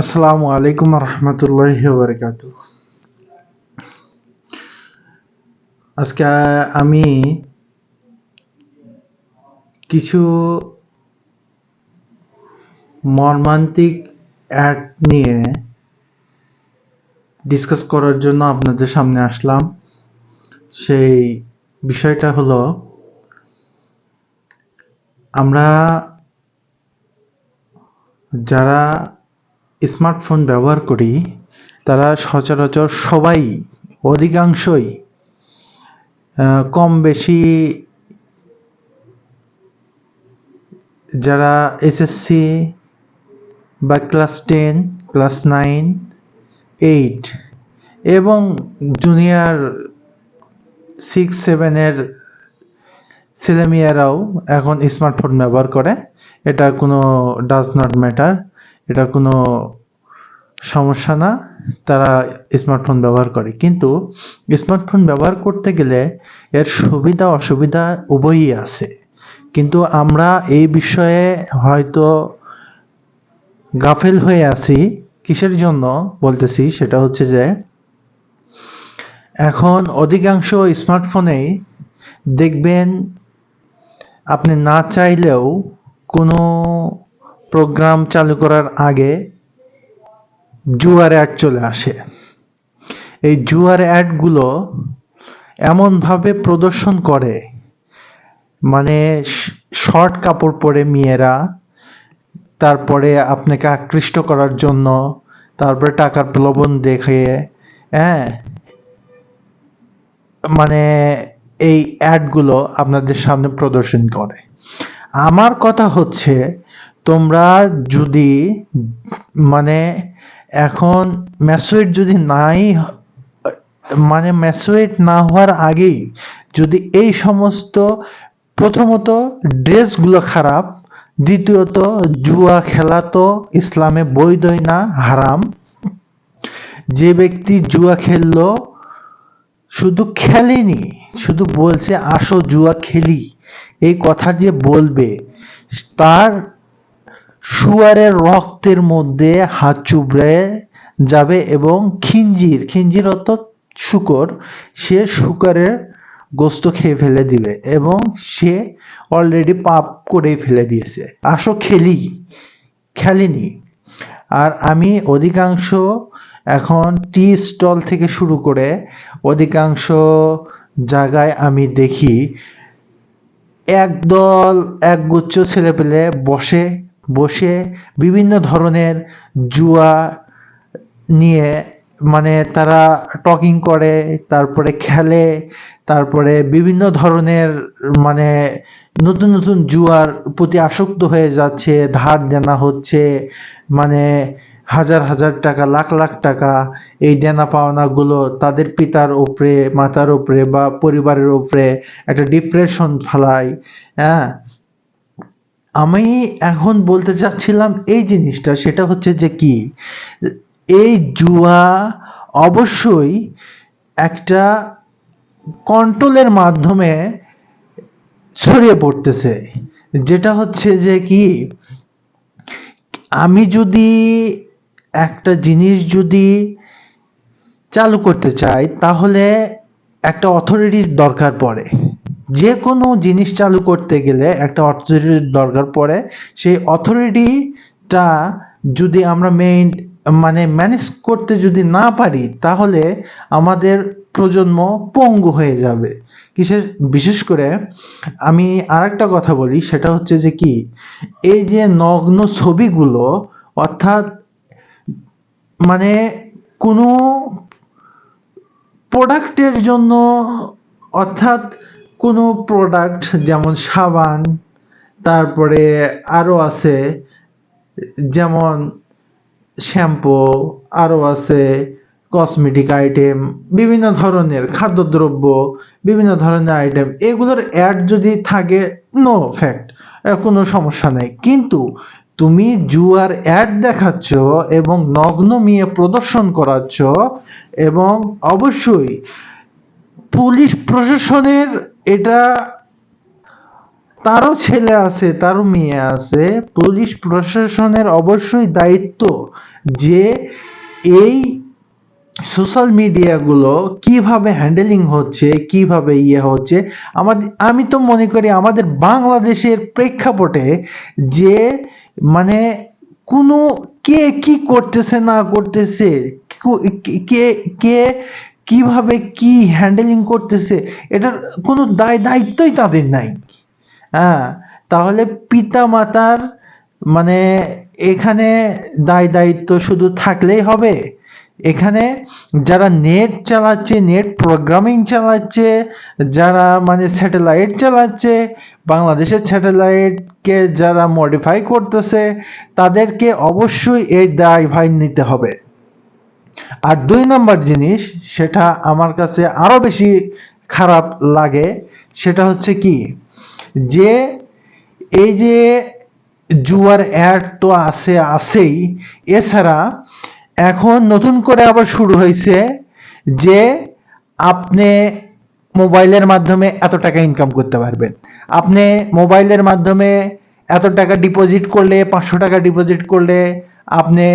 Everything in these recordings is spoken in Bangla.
আসসালামু আলাইকুম রহমতুল্লাহ বরকাত আজকে আমি কিছু মর্মান্তিক অ্যাড নিয়ে ডিসকাস করার জন্য আপনাদের সামনে আসলাম। সেই বিষয়টা হলো, আমরা যারা স্মার্টফোন ব্যবহার করি, তারা সচরাচর সবাই, অধিকাংশই কম বেশি যারা এসএসসি বা class ten class nine eight এবং জুনিয়র সিক্স সেভেনের ছেলেমেয়েরাও এখন স্মার্টফোন ব্যবহার করে। এটা কোনো ডাজ নট ম্যাটার এটা কোনো সমস্যা না, তারা স্মার্টফোন ব্যবহার করে। কিন্তু স্মার্টফোন ব্যবহার করতে গেলে এর সুবিধা, অসুবিধা উভয়ই আছে। কিন্তু আমরা এই বিষয়ে হয়তো গাফেল হয়ে আছি, কিসের জন্য বলতেছি সেটা হচ্ছে যে, এখন অধিকাংশ স্মার্টফোনেই দেখবেন আপনি না চাইলেও কোনো প্রোগ্রাম চালু করার আগে জুয়ার অ্যাড চলে আসে। এই জুয়ার অ্যাডগুলো এমনভাবে প্রদর্শন করে মানে শর্ট কাপড় পরে মেয়েরা, তারপরে আপনাকে আকৃষ্ট করার জন্য, তারপরে টাকার প্রলোভন দেখে হ্যাঁ? মানে এই অ্যাডগুলো আপনাদের সামনে প্রদর্শন করে। আমার কথা হচ্ছে, তোমরা যদি মানে এখন ম্যাচুয়েট যদি নাই মানে ম্যাচুয়েট না হওয়ার আগেই যদি এই সমস্ত প্রথমত ড্রেসগুলো খারাপ, দ্বিতীয়ত জুয়া খেলা তো ইসলামে বৈধই না, হারাম। যে ব্যক্তি জুয়া খেললো, শুধু খেলেনি, শুধু বলছে, আসো জুয়া খেলি। এই কথা যে বলবে, তার শুয়ারের রক্তের মধ্যে হাত চুবড়ে যাবে এবং খিঞ্জির খিঞ্জির অর্থ শুকর, সে শুকরের গোস্ত খেয়ে ফেলে দিবে এবং সে অলরেডি পাপ করে ফেলে দিয়েছে। আসো খেলি, খেলিনি। আর আমি অধিকাংশ এখন টি স্টল থেকে শুরু করে অধিকাংশ জায়গায় আমি দেখি, একদল একগুচ্ছ ছেলেপেলে বসে বসে বিভিন্ন ধরনের জুয়া নিয়ে মানে তারা টকিং করে, তারপরে খেলে, তারপরে বিভিন্ন ধরনের মানে নতুন নতুন জুয়ার প্রতি আসক্ত হয়ে যাচ্ছে, ধার দেনা হচ্ছে মানে হাজার হাজার টাকা, লাখ লাখ টাকা এই দেনা পাওনাগুলো তাদের পিতার ওপরে, মাতার ওপরে বা পরিবারের উপরে একটা ডিপ্রেশন ফেলায় হ্যাঁ? আমি এখন বলতে চাচ্ছিলাম এই জিনিসটা, সেটা হচ্ছে যে কি? এই জুয়া অবশ্যই একটা কন্ট্রোলের মাধ্যমে ছড়িয়ে পড়তেছে। যেটা হচ্ছে যে কি, আমি যদি একটা জিনিস যদি চালু করতে চাই, তাহলে একটা অথরিটির দরকার পড়ে। যে কোনো জিনিস চালু করতে গেলে একটা অথরিটির দরকার পড়ে। সেই অথরিটিটা যদি আমরা মেইন মানে ম্যানেজ করতে যদি না পারি, তাহলে আমাদের প্রজন্ম পঙ্গু হয়ে যাবে। কিসের? বিশেষ করে আমি আর একটা কথা বলি, সেটা হচ্ছে যে কি, এই যে নগ্ন ছবিগুলো, অর্থাৎ মানে কোনো প্রোডাক্টের জন্য অর্থাৎ কোনো প্রোডাক্ট যেমন সাবান, তারপরে আরও আছে, যেমন শ্যাম্পু আরও আছে কসমেটিক আইটেম বিভিন্ন ধরনের খাদ্যদ্রব্য, বিভিন্ন ধরনের আইটেম এগুলোর অ্যাড যদি থাকে নো ফ্যাক্ট এর কোনো সমস্যা নেই। কিন্তু তুমি জুয়ার অ্যাড দেখাচ্ছ এবং নগ্ন মেয়ে প্রদর্শন করাচ্ছ এবং অবশ্যই পুলিশ প্রশাসনের এটা তারও ছেলে আছে, তারও মেয়ে আছে। পুলিশ প্রশাসনের অবশ্যই দায়িত্ব যে এই সোশ্যাল মিডিয়াগুলো কীভাবে হ্যান্ডেলিং হচ্ছে, কীভাবে ইয়ে হচ্ছে। আমাদের আমি তো মনে করি আমাদের বাংলাদেশের প্রেক্ষাপটে যে মানে কোনো কে কি করতেছে, না করতেছে কে- কে কীভাবে কি হ্যান্ডেলিং করতেছে, এটার কোনো দায়, দায়িত্বই তাদের নাই। হ্যাঁ তাহলে পিতা মাতার মানে এখানে দায়, দায়িত্ব শুধু থাকলেই হবে। এখানে যারা নেট চালাচ্ছে, নেট প্রোগ্রামিং চালাচ্ছে, যারা মানে স্যাটেলাইট চালাচ্ছে, বাংলাদেশের স্যাটেলাইটকে যারা মডিফাই করতেছে, তাদেরকে অবশ্যই এর দায়ভার নিতে হবে। আর দুই নম্বর জিনিস, সেটা আমার কাছে আরও বেশি খারাপ লাগে, সেটা হচ্ছে কি? যে এই যে জুয়ার অ্যাড তো আছে, আছেই, এছাড়া এখন নতুন করে আবার শুরু হয়েছে যে আপনি মোবাইলের মাধ্যমে এত টাকা ইনকাম করতে পারবেন। আপনি মোবাইলের মাধ্যমে এত টাকা ডিপোজিট করলে, পাঁচশো টাকা ডিপোজিট করলে আপনি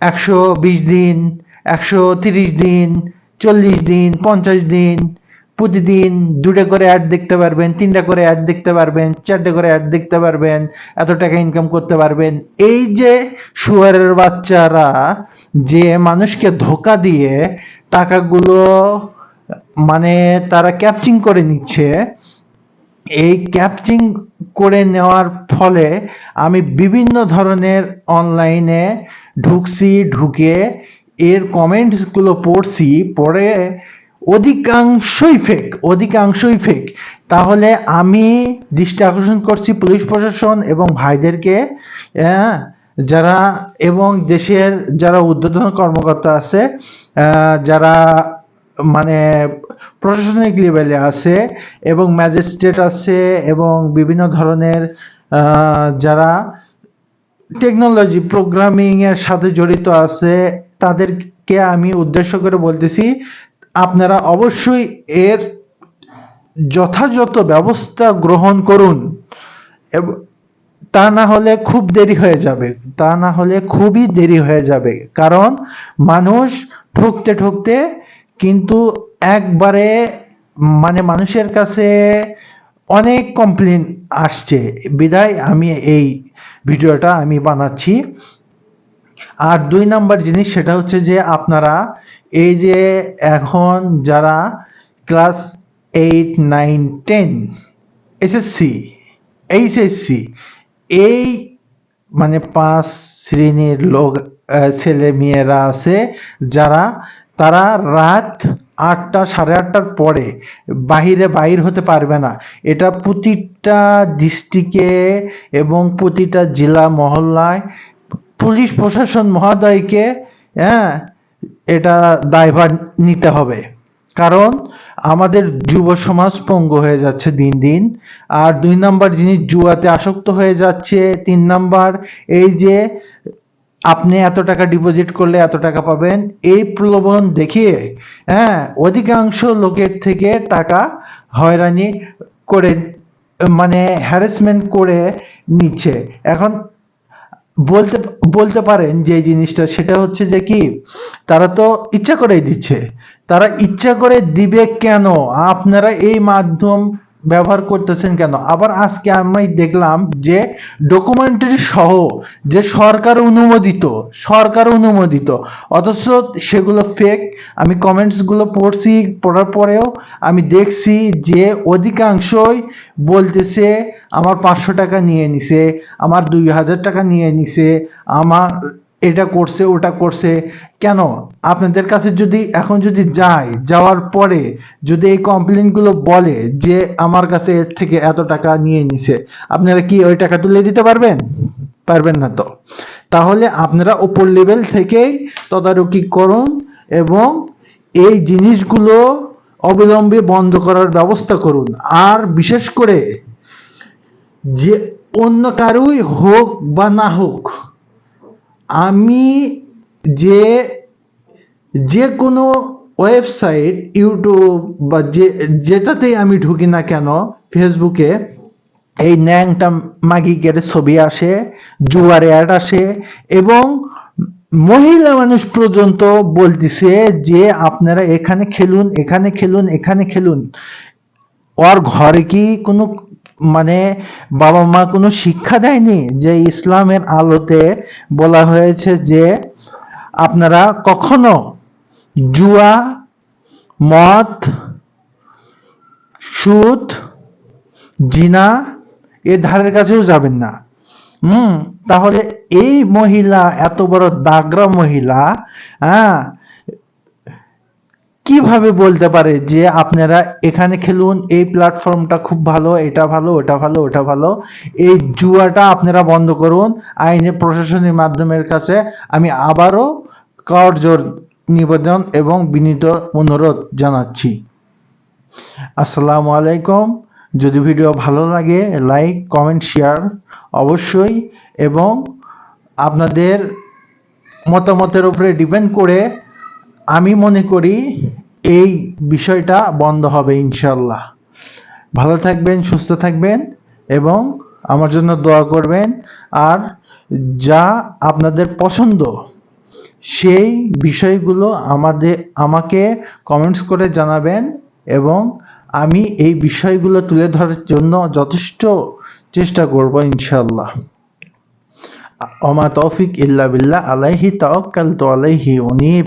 একশো বিশ দিন, একশো তিরিশ দিন, চল্লিশ দিন, পঞ্চাশ দিন, প্রতিদিন দুটো করে অ্যাড দেখতে পারবেন, তিনটা করে অ্যাড দেখতে পারবেন, চারটে করে অ্যাড দেখতে পারবেন, এত টাকা ইনকাম করতে পারবেন। এই যে শুয়ারের বাচ্চারা যে মানুষকে ধোকা দিয়ে টাকাগুলো মানে তারা ক্যাপচিং করে নিচ্ছে এই ক্যাপচিং করে নেওয়ার ফলে আমি বিভিন্ন ধরনের অনলাইনে ঢুকছি ঢুকে এর কমেন্টসগুলো পড়ছি পড়ে অধিকাংশই ফেক অধিকাংশই ফেক তাহলে আমি দৃষ্টি আকর্ষণ করছি পুলিশ প্রশাসন এবং ভাইদেরকে হ্যাঁ, যারা এবং দেশের যারা উদ্বোধন কর্মকর্তা আছে যারা মানে প্রশাসনিক লেভেলে আছে এবং ম্যাজিস্ট্রেট আছে এবং বিভিন্ন ধরনের যারা টেকনোলজি প্রোগ্রামিং এর সাথে জড়িত আছে, তাদেরকে আমি উদ্দেশ্য করে বলতেছি, আপনারা অবশ্যই এর যথাযথ ব্যবস্থা গ্রহণ করুন। তা না হলে খুব দেরি হয়ে যাবে। তা না হলে খুবই দেরি হয়ে যাবে। কারণ মানুষ ঠকতে ঠকতে কিন্তু একবারে মানে মানুষের কাছে অনেক কমপ্লেন আসছে। বিদায়, আমি এই ভিডিওটা আমি বানাচ্ছি। আর দুই নাম্বার জিনিস সেটা হচ্ছে যে আপনারা এই যে এখন যারা class eight nine ten SSC HSC এই মানে পাঁচ শ্রেণির লোক ছেলে মেয়েরা আছে, যারা তারা রাত আটটা, সাড়ে আটটার পরে বাহিরে বাইর হতে পারবে না। এটা প্রতিটা ডিস্ট্রিক্টে এবং প্রতিটা জেলা মহল্লায় পুলিশ প্রশাসন মহোদয়কে হ্যাঁ এটা দায়ভার নিতে হবে। কারণ আমাদের যুব সমাজ পঙ্গু হয়ে যাচ্ছে দিন দিন। আর দুই নাম্বার জিনিস জুয়াতে আসক্ত হয়ে যাচ্ছে, তিন নাম্বার এই যে আপনি এত টাকা ডিপোজিট করলে এত টাকা পাবেন, এই প্রলোভন দেখিয়ে হ্যাঁ অধিকাংশ লোকের থেকে টাকা হয়রানি করে মানে হ্যারাসমেন্ট করে নিচ্ছে। এখন বলতে বলতে পারেন যে জিনিসটা, সেটা হচ্ছে যে কি, তারা তো ইচ্ছা করেই দিচ্ছে। তারা ইচ্ছা করে দিবে কেন? আপনারা এই মাধ্যম ব্যবহার করতেছেন কেন? আবার আজকে আমি দেখলাম যে ডকুমেন্টারি সহ যে সরকার অনুমোদিত সরকার অনুমোদিত, অথচ সেগুলো ফেক আমি কমেন্টসগুলো পড়ছি, পড়ার পরেও আমি দেখছি যে অধিকাংশই বলতেছে, আমার পাঁচশো টাকা নিয়ে নিছে, আমার দুই হাজার টাকা নিয়ে নিছে, আমার এটা করছে, ওটা করছে। কেন? আপনাদের কাছে যদি এখন যদি যায় যাওয়ার পরে যদি এই কমপ্লেনগুলো বলে যে আমার কাছে এর থেকে এত টাকা নিয়ে নিছে, আপনারা কি ওই টাকা তুলে দিতে পারবেন? পারবেন না তো। তাহলে আপনারা উপর লেভেল থেকেই তদারকি করুন এবং এই জিনিসগুলো অবিলম্বে বন্ধ করার ব্যবস্থা করুন। আর বিশেষ করে যে অন্য কারুই হোক বা না হোক আমি যে যে কোনো ওয়েবসাইট ইউটিউব বা যে, যেটাতেই আমি ঢুকি না কেন ফেসবুকে এই ন্যাংটা মাগিকের ছবি আসে, জুয়ার অ্যাড আসে, এবং মহিলা মানুষ পর্যন্ত বলতেছে যে, আপনারা এখানে খেলুন এখানে খেলুন এখানে খেলুন। ওর ঘরে কি কোনো মানে বাবা মা কোনো শিক্ষা দেয়নি যে ইসলামের আলোতে বলা হয়েছে যে আপনারা কখনো জুয়া, মদ, সুদ, জিনা এর ধারের কাছেও যাবেন না। হুম, তাহলে এই মহিলা, এত বড় দাগরা মহিলা হ্যাঁ কীভাবে বলতে পারে যে আপনারা এখানে খেলুন, এই প্ল্যাটফর্মটা খুব ভালো, এটা ভালো, ওটা ভালো ওটা ভালো? এই জুয়াটা আপনারা বন্ধ করুন, আইনে প্রশাসনের মাধ্যমের কাছে আমি আবারও করজোর নিবেদন এবং বিনীত অনুরোধ জানাচ্ছি। আসসালামু আলাইকুম। যদি ভিডিও ভালো লাগে লাইক কমেন্ট শেয়ার অবশ্যই এবং আপনাদের মতামতের উপরে ডিপেন্ড করে আমি মনে করি এই বিষয়টা বন্ধ হবে ইনশাল্লাহ ভালো থাকবেন, সুস্থ থাকবেন এবং আমার জন্য দোয়া করবেন। আর যা আপনাদের পছন্দ, সেই বিষয়গুলো আমাদের, আমাকে কমেন্টস করে জানাবেন এবং আমি এই বিষয়গুলো তুলে ধরার জন্য যথেষ্ট চেষ্টা করব ইনশাল্লাহ অমা তৌফিক ইল্লা বিল্লাহ, আলাইহি তাওয়াক্কালতু আলাইহি উনীব।